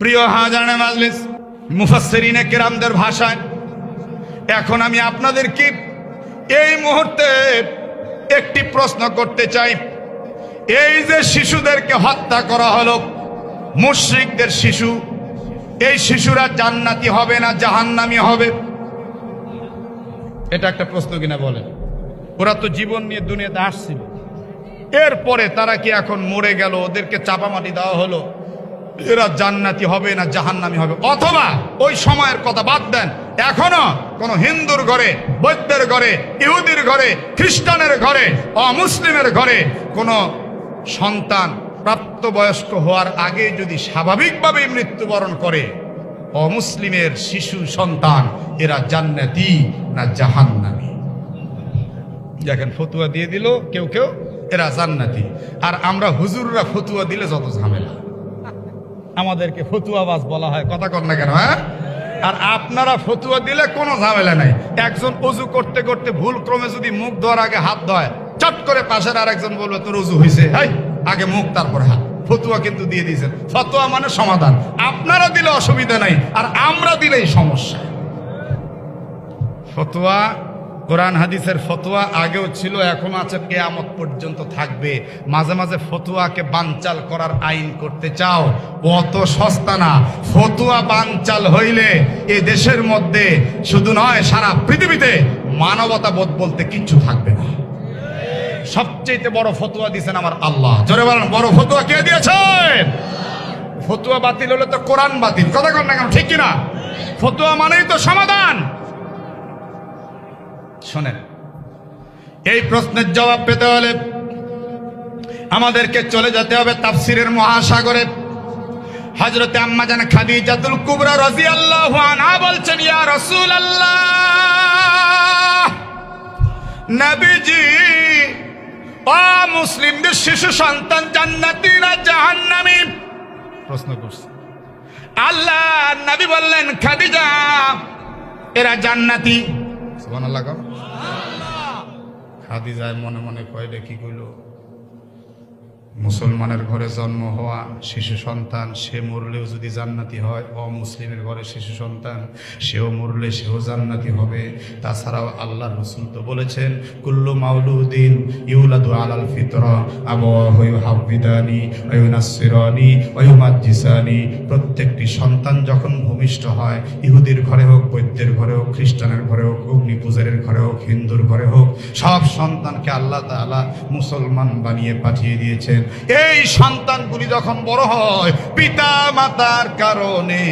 প্রিয় হাজানে মাজলিস, মুফাসসিরিনে কেরামদের ভাষায়। এখন আমি আপনাদেরকে এই মুহূর্তে একটি প্রশ্ন করতে চাই। এই যে শিশুদেরকে হত্যা করা হলো, মুশরিকদের শিশু, এই শিশুরা জান্নাতি হবে না জাহান্নামি হবে? এটা একটা প্রশ্ন কিনা বলে ওরা তো জীবন নিয়ে দুনিয়াতে আসছিল। এরপরে তারা কি এখন মরে গেল? ওদেরকে চাপামাটি দেওয়া হলো? এরা জান্নাতি হবে না জাহান্নামি হবে। অথবা ওই সময়ের কথা বাদ দেন। এখনও কোন হিন্দুর ঘরে বৈদ্যের ঘরে, ইহুদির ঘরে, খ্রিস্টানের ঘরে, অমুসলিমের ঘরে কোন সন্তান প্রাপ্তবয়স্ক হওয়ার আগে যদি স্বাভাবিকভাবে মৃত্যুবরণ করে, অমুসলিমের শিশু সন্তান এরা জান্নাতি না জাহান্নামি? দেখেন, ফতুয়া দিয়ে দিল কেউ কেউ, এরা জান্নাতি। আর আমরা হুজুররা ফতুয়া দিলে যত ঝামেলা। আমাদেরকে ফতুয়াবাজ বলা হয়। কথা কর না কেন হ্যাঁ? আর আপনারা ফতুয়া দিলে কোনো ঝামেলা নাই। একজন অজু করতে করতে ভুল ক্রমে যদি মুখ ধোয়ার আগে হাত ধোয়, চট করে পাশের আর একজন বলবে, তোর অজু হয়েছে হাই, আগে মুখ, তারপর হাত। ফতুয়া কিন্তু দিয়ে দিয়েছেন। ফতুয়া মানে সমাধান। আপনারা দিলে অসুবিধা নাই, আর আমরা দিলেই সমস্যা। ফতোয়া কোরআন হাদিসের ফতোয়া আগেও ছিল, এখন আছে কেয়ামত পর্যন্ত থাকবে। মাঝে মাঝে ফতুয়াকে বানচাল করার আইন করতে চাও, অত সস্তা না। ফতুয়া বানচাল হইলে এ দেশের মধ্যে শুধু নয়, সারা পৃথিবীতে মানবতা বোধ বলতে কিচ্ছু থাকবে না। সবচেয়ে বড় ফতুয়া দিয়েছেন আমার আল্লাহ। জোরে বলেন, বড় ফতুয়া কে দিয়েছেন? ফতুয়া বাতিল হলে তো কোরআন বাতিল। কথা না কেন, ঠিক কিনা? ফতুয়া মানেই তো সমাধান। শোনেন, এই প্রশ্নের জবাব পেতে হলে আমাদেরকে চলে যেতে হবে তাফসিরের মহাসাগরে। হজরতে আম্মাজান খাদিজাতুল কুবরা রাদিয়াল্লাহু আনহা বলছেন, ইয়া রাসূলুল্লাহ, নবীজি ও মুসলিমদের শিশু সন্তান জান্নাতি না জাহান্নামী? প্রশ্ন করছে। আল্লাহ নবী বললেন, খাদিজা, এরা জান্নাতি। সুবহানাল্লাহ। খাদিজায় মনে মনে কয়লে কি কইল মুসলমানের ঘরে জন্ম হওয়া শিশু সন্তান, সে মরলেও যদি জান্নাতি হয়, অমুসলিমের ঘরে শিশু সন্তান, সেও মরলে সেও জান্নাতি হবে। তাছাড়াও আল্লাহ রসুল তো বলেছেন, কুল্লু মাউলুদ্দিন ইউলাদু আলাল ফিতর হাবিদানি অয়ুনাসিরানি অয়ুমাজ্জিসানি প্রত্যেকটি সন্তান যখন ভূমিষ্ঠ হয়, ইহুদির ঘরে হোক, বৈদ্যের ঘরে হোক, খ্রিস্টানের ঘরে হোক অগ্নি পূজারের ঘরে হোক, হিন্দুর ঘরে হোক, সব সন্তানকে আল্লাহ তাআলা মুসলমান বানিয়ে পাঠিয়ে দিয়েছেন। এই সন্তানগুলি যখন বড় হয় পিতা মাতার কারণে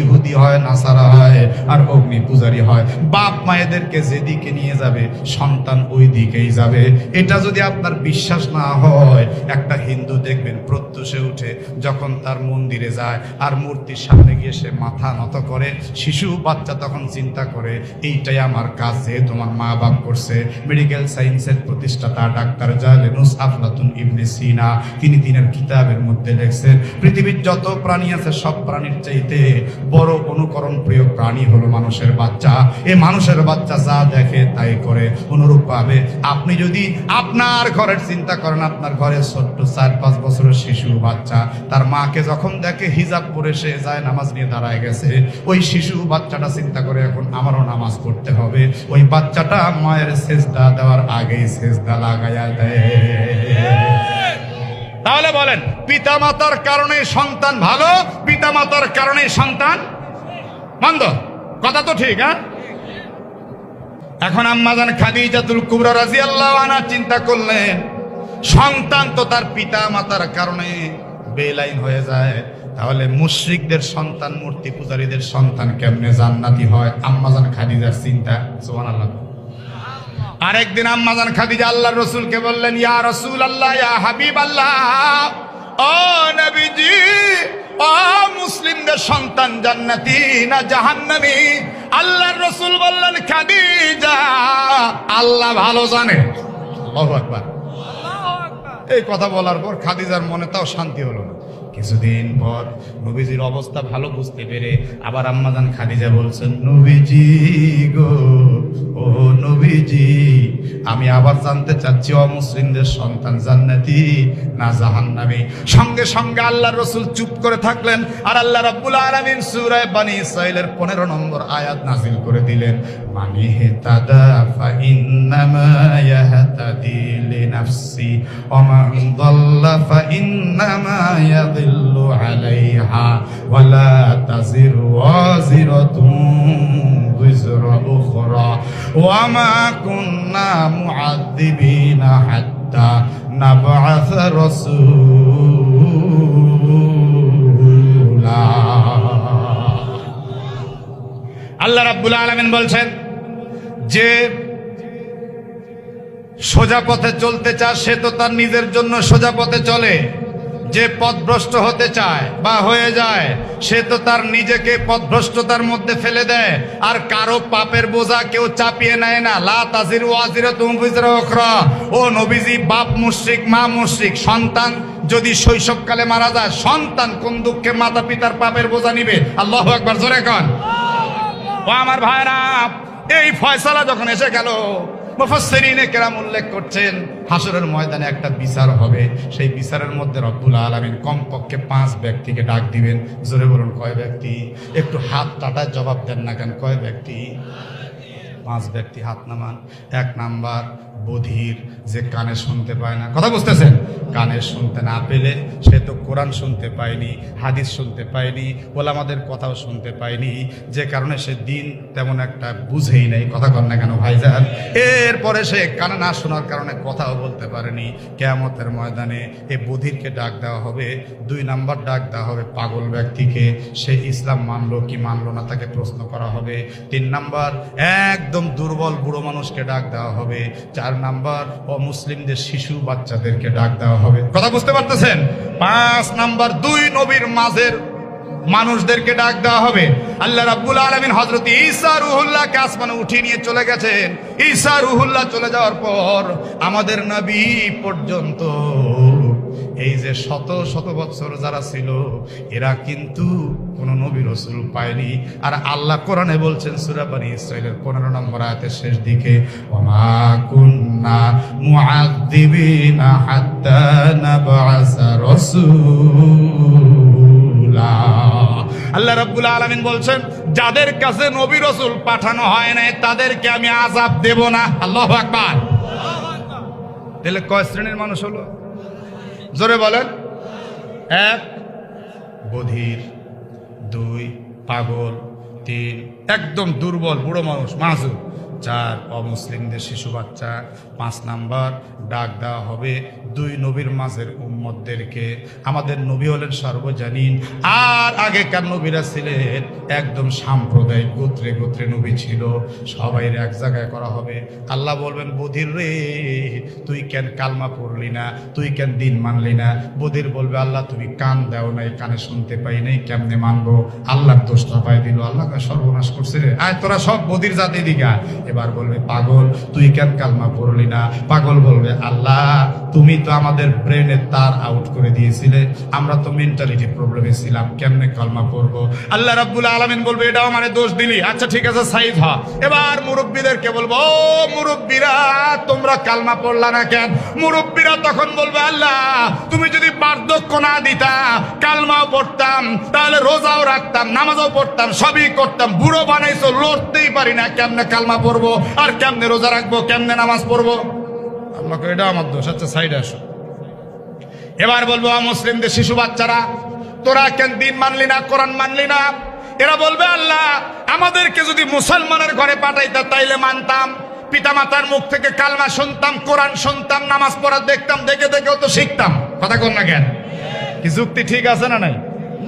ইহুদি হয়, নাসারা হয় আর অগ্নি পূজারী হয়। বাপ মায়েদেরকে যেদিকে নিয়ে যাবে, সন্তান ওই দিকেই যাবে। এটা যদি আপনার বিশ্বাস না হয়, একটা হিন্দু দেখবেন প্রত্যুষে উঠে যখন তার মন্দিরে যায় আর মূর্তির সামনে গিয়ে সে মাথা নত করে, শিশু বাচ্চা তখন চিন্তা করে, এইটাই আমার কাজ যে তোমার মা বাপ করছে। মেডিকেল সায়েন্সের প্রতিষ্ঠাতা ডাক্তার জালেনুস আফলাতুন ইবনে সিনা, তিনি তিনের কিতাবের মধ্যে লিখছেন, পৃথিবীর যত প্রাণী আছে, সব প্রাণীর চাইতে বড় অনুকরণ প্রিয় প্রাণী হলো মানুষের বাচ্চা। এই মানুষের বাচ্চা যা দেখে তাই করে। অনুরূপ ভাবে আপনি যদি আপনার ঘরের চিন্তা করেন, আপনার ঘরে ছোট্ট চার পাঁচ বছরের শিশু বাচ্চা, তার মাকে যখন দেখে হিজাব পরে সে যায় নামাজ নিয়ে দাঁড়ায় গেছে, ওই শিশু বাচ্চাটা চিন্তা করে এখন আমারও নামাজ পড়তে হবে। ওই বাচ্চাটা মায়ের সেজদা দেওয়ার আগেই সেজদা লাগাইয়া দেয়। তাহলে বলেন, পিতামাতার কারণে সন্তান ভালো, পিতামাতার কারণে সন্তান মন্দ? কথা তো ঠিক হ্যাঁ? এখন আম্মাজান খাদিজাতুল কুবরা রাদিয়াল্লাহু আনহা চিন্তা করলেন, সন্তান তো তার পিতা মাতার কারণে বেলাইন হয়ে যায়। তাহলে মুশরিকদের সন্তান, মূর্তি পূজারীদের সন্তান কেমনে জান্নাতি হয়? আম্মাজান খাদিজার চিন্তা, সুবহানাল্লাহ। আরেকদিন আম্মাজান খাদিজা আল্লাহর রসুলকে বললেন ইয়া রসুল আল্লাহ ইয়া হাবিব আল্লাহ ও নবীজি ও মুসলিমদের সন্তান জান্নাতি না জাহান্নামী? আল্লাহর রসুল বললেন খাদিজা আল্লাহ ভালো জানে। আল্লাহু আকবার। এই কথা বলার পর খাদিজার মনে তাও শান্তি হলো না। কিছুদিন পর নবীজির অবস্থা ভালো বুঝতে পেরে আবার আম্মাজান খাদিজা বলছেন, নবীজি গো, ও নবীজি, আমি আবার জানতে চাচ্ছি, অমুসলিমদের সন্তান জান্নাতি না জাহান্নামী? সঙ্গে সঙ্গে আল্লাহ রসুল চুপ করে থাকলেন আর আল্লাহ রাব্বুল আলামিন সূরা বানি ইসরাইলের 15 নম্বর আয়াত নাজিল করে দিলেন, মানি হেতাদা ফা ইন্নামা ইয়াহতাদি লিনাফসি ওয়া ফা ইন্নামা ইয়াদিল্লু ওয়া লা তাজিরু ওয়াজিরাতুন وزر أخرى وما كنا معذبين حتى نبعث رسولا আল্লাহ রাব্বুল আলামিন বলছেন যে সোজা পথে চলতে চায় সে তো তার নিজের জন্য সোজা পথে চলে যে পথভ্রষ্ট হতে চায় বা হয়ে যায়, সে তো তার নিজেকে পথভ্রষ্টতার মধ্যে ফেলে দেয়। আর কারও পাপের বোঝা কেউ চাপিয়ে নেয় না। লা তাজির ওয়াজিরা তুমফিজরা ওখরা ও নবীজি, বাপ মুশরিক, মা মুশরিক, সন্তান যদি শৈশবকালে মারা যায়, সন্তান কোন দুঃখে মাতা পিতার পাপের বোঝা নিবে? আল্লাহ একবার জোরে কন। ও আমার ভাইরা, এই ফয়সালা যখন এসে গেল মুফাসসিরিনে কেরাম উল্লেখ করছেন হাসরের ময়দানে একটা বিচার হবে। সেই বিচারের মধ্যে রব্বুল আলামিন কমপক্ষে পাঁচ ব্যক্তিকে ডাক দিবেন। জোরে বলুন, কয় ব্যক্তি? একটু হাত টাটার জবাব দেন না কেন, কয় ব্যক্তি? পাঁচ ব্যক্তি হাত নামান। এক নাম্বার বধির যে কানে শুনতে পায় না। কথা বুঝতেছেন? কানে শুনতে না পেলে সে তো কোরআন শুনতে পায়নি, হাদিস শুনতে পায়নি, ওলামাদের কথাও শুনতে পায়নি। যে কারণে সে দিন তেমন একটা বুঝেই নেই। কথা কর না কেন ভাইজান? এরপরে সে কানে না শোনার কারণে কথাও বলতে পারেনি। কেয়ামতের ময়দানে এ বধিরকে ডাক দেওয়া হবে, দুই নাম্বার ডাক দেওয়া হবে পাগল ব্যক্তিকে। সে ইসলাম মানলো কি মানলো না তাকে প্রশ্ন করা হবে। তিন নাম্বার, একদম দুর্বল বুড়ো মানুষকে ডাক দেওয়া হবে। চার নাম্বার অমুসলিমদের শিশু বাচ্চাদেরকে ডাক দেওয়া হবে। কথা বুঝতে পারতেছেন? পাঁচ নাম্বার দুই নবীর মাঝের মানুষদেরকে ডাক দেওয়া হবে। আল্লাহ রাব্বুল আলমিন হজরত ঈসা রুহুল্লাহকে আসমানে উঠিয়ে নিয়ে চলে গেছেন। ঈসা রুহুল্লাহ চলে যাওয়ার পর আমাদের নবী পর্যন্ত এই যে শত শত বছর যারা ছিল, এরা কিন্তু কোন নবী রসুল পায়নি। আর আল্লাহ কোরআনে বলছেন সুরাবানি ইসরায়েলের পনেরো নম্বর আয়াতের শেষ দিকে আল্লাহ রাব্বুল আলামিন বলছেন, যাদের কাছে নবী রসুল পাঠানো হয় নাই, তাদেরকে আমি আযাব দেব না। আল্লাহু তাহলে কয় শ্রেণির মানুষ হলো? জোরে বলেন। এক। বধির দুই পাগল তিন একদম দুর্বল বুড়ো মানুষ মাজুর চার অমুসলিমদের শিশু বাচ্চা পাঁচ নাম্বার, ডাক দেওয়া হবে দুই নবীর মাঝের উম্মতদেরকে। আমাদের নবী হলেন সর্বজানীন, আর আগেকার নবীরা ছিলেন একদম সাম্প্রদায়িক, গোত্রে গোত্রে নবী ছিল। সবাই এক জায়গায় করা হবে। আল্লাহ বলবেন, বধির রে, তুই কেন কালমা পড়লি না? তুই কেন দিন মানলি না? বধির বলবে, আল্লাহ তুমি কান দাও নাই, কানে শুনতে পাই নাই, কেমনে মানবো? আল্লাহর দোষটা পাই দিল। আল্লাহ সর্বনাশ করছে রে। আয়, তোরা সব বধির জাতি দিঘা এবার বলবে পাগল তুই কেন কালমা পড়লি না? পাগল বলবে আল্লাহ তুমি তো আমাদের ব্রেনের তার আউট করে দিয়েছিলে। আমরা তো মেন্টালিটি প্রবলেমে ছিলাম। কেমনে কালমা পড়ব? আল্লাহ রাব্বুল আলামিন বলবে, এটাও মানে দোষ দিলি। আচ্ছা ঠিক আছে সাইজ হ এবার মুরব্বীদেরকে বলব, ও মুরব্বীরা, তোমরা কালমা পড়লা না কেন? মুরব্বীরা তখন বলবে, আল্লাহ, তুমি যদি বার্ধক্য না দিতা, কালমাও পড়তাম, তাহলে রোজাও রাখতাম, নামাজও পড়তাম, সবই করতাম। বুড়ো বানাইছো, লড়তেই পারি না। কেমনে কালমা পড়ব? আর কেমনে রোজা রাখব? কেমনে নামাজ পড়ব? আল্লাহকে এটা আমার দোষ। আচ্ছা সাইডে আসো। এবার বলব মুসলিমদের শিশু বাচ্চারা, তোরা কেন দিন মানলি না, কোরআন মানলি না? এরা বলবে, আল্লাহ, আমাদেরকে যদি মুসলমানের ঘরে পাঠাইতা, তাইলে মানতাম। পিতামাতার মুখ থেকে কালমা শুনতাম, কোরআন শুনতাম, নামাজ পড়া দেখতাম, দেখে দেখেও তো শিখতাম। কথা কর না কেন? কি যুক্তি ঠিক আছে না নাই?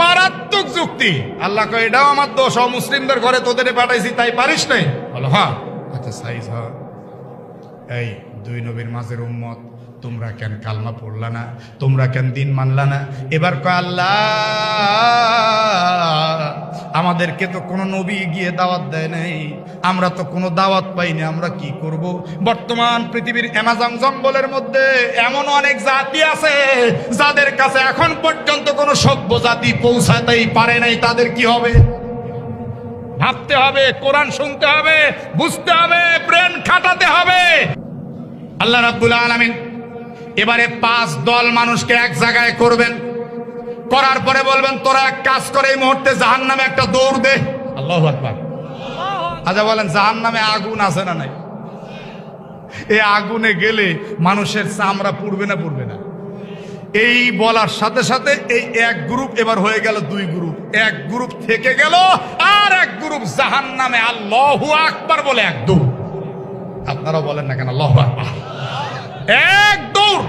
মারাত্মক যুক্তি। আল্লাহ কয়, এটাও আমার দোষ। মুসলিমদের ঘরে তোদের পাঠাইছি, তাই পারিস নাই? বলো হ্যাঁ। আচ্ছা সাইজ, হয়। এই দুই নবীর মাঝের উম্মত, তোমরা কেন কালমা পড়লা না? তোমরা কেন দিন মানলা না? এবার কয়, আল্লাহ, আমাদেরকে তো কোনো নবী গিয়ে দাওয়াত দেয় নাই। আমরা তো কোনো দাওয়াত পাইনি আমরা কি করব? বর্তমান পৃথিবীর অ্যামাজন জঙ্গলের মধ্যে এমন অনেক জাতি আছে, যাদের কাছে এখন পর্যন্ত কোনো সভ্য জাতি পৌঁছাতেই পারে নাই। তাদের কি হবে? ভাবতে হবে, কোরআন শুনতে হবে, বুঝতে হবে, ব্রেন খাটাতে হবে। আল্লাহ রাব্বুল আলামিন এবারে পাঁচ দল মানুষকে এক জায়গায় করবেন। করার পরে বলবেন, তোরা এক কাজ করে, এই মুহূর্তে জাহান নামে একটা দৌড় দে। আল্লাহ আকবার। আচ্ছা বলেন জাহান নামে আগুন আছে না নাই? এই আগুনে গেলে মানুষের চামড়া পুড়বে না পুড়বে না। এই বলার সাথে সাথে এই এক গ্রুপ এবার হয়ে গেল দুই গ্রুপ। এক গ্রুপ থেকে গেল, আর এক গ্রুপ জাহান নামে আল্লাহু আকবার বলে এক দৌড়। আপনারা বলেন না কেন, আল্লাহু আকবার। এক দৌড়।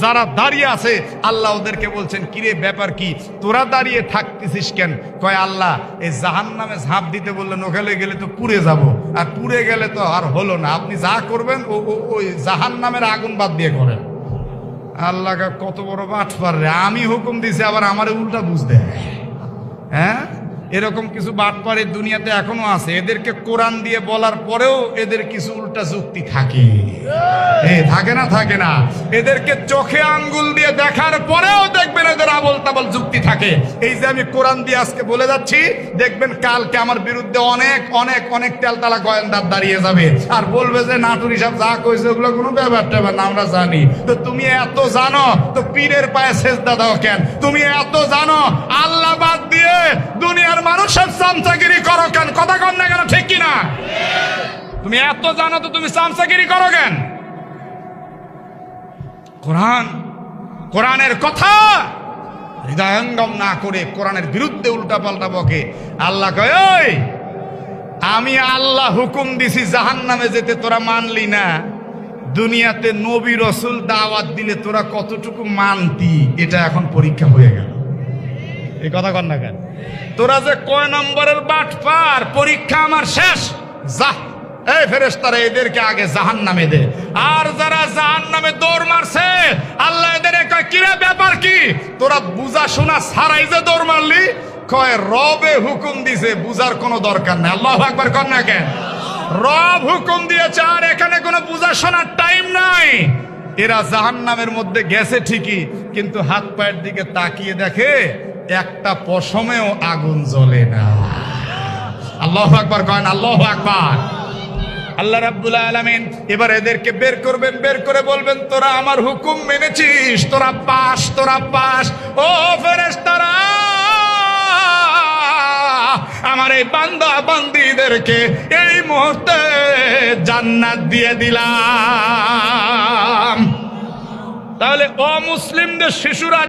যারা দাঁড়িয়ে আছে, আল্লাহ ওদেরকে বলছেন, কিরে, ব্যাপার কি? তোরা দাঁড়িয়ে থাকতেছিস কেন? কয়, আল্লাহ, এই জাহান নামে ঝাঁপ দিতে বললেন, ওখানে গেলে তো পুড়ে যাব। আর পুড়ে গেলে তো আর হলো না। আপনি যা করবেন, ও ওই জাহান নামের আগুন বাদ দিয়ে করেন। আল্লাহ কত বড় বাট পারে আমি হুকুম দিছি, আবার আমার উল্টা বুঝতে হ্যাঁ? এরকম কিছু বাটপার এই দুনিয়াতে এখনও আছে। এদেরকে কোরআন দিয়ে বলার পরেও এদের কিছু উল্টা যুক্তি থাকে। থাকে না থাকে না। এদেরকে চোখে আঙ্গুল দিয়ে দেখার পরেও দেখবেন এদের আবল তাবল যুক্তি থাকে। এই যে আমি কোরআন দিয়ে আজকে বলে যাচ্ছি দেখবেন কালকে আমার বিরুদ্ধে অনেক অনেক অনেক তেলতালা গোয়েন্দার দাঁড়িয়ে যাবে। আর বলবে যে নাটুর হিসাব যা কইছে ওগুলো কোনো ব্যাপার ট্যাপার না আমরা জানি। তো তুমি এত জানো তো পীরের পায়ে শেষ দাদাও কেন? তুমি এত জানো আল্লাহ বাদ দিয়ে দুনিয়ার মানুষের চামচাগিরি করো কেন? কথা কন না কেন? ঠিক কিনা? তুমি এত জানো তো তুমি চামচাগিরি করো কেন? কোরআন, কোরআনের কথা হৃদয়ঙ্গম না করে কোরআনের বিরুদ্ধে উল্টা পাল্টা বকে। আল্লাহ কয় আমি আল্লাহ হুকুম দিছি জাহান নামে যেতে তোরা মানলি না। দুনিয়াতে নবী রসুল দাওয়াত দিলে তোরা কতটুকু মানতি, এটা এখন পরীক্ষা হয়ে গেল। এই কথা কর না কেন? তোরা যে কয় নম্বরের বাট পার, পরীক্ষা আমার শেষ। যা। এই ফেরেস্তারা এদেরকে আগে জাহান নামে দে। আর যারা জাহান নামে দৌড় মারছে, আল্লাহ এদের কিরে ব্যাপার কি? তোরা বুঝা শোনা ছাড়াই যে দৌড় মারলি? কয়, রবে হুকুম দিছে, বুঝার কোনো দরকার নাই। আল্লাহ একবার কর না কেন? রব হুকুম দিয়েছে, আর এখানে কোনো বুঝা শোনার টাইম নাই। এরা জাহান নামের মধ্যে গেছে ঠিকই, কিন্তু হাত পায়ের দিকে তাকিয়ে দেখে একটা পশমেও আগুন জ্বলে না। আল্লাহ আকবার কয়েন আল্লাহ আকবার। আল্লাহ রাব্বুল আলামিন এবার এদেরকে বের করবেন, বের করে বলবেন, তোরা আমার হুকুম মেনেছিস, তোরা পাস তোরা পাস। ও ফেরেশতারা, আমার এই বান্দা বান্দিদেরকে এই মুহূর্তে জান্নাত দিয়ে দিলাম। তাহলে অমুসলিমদের শিশুরা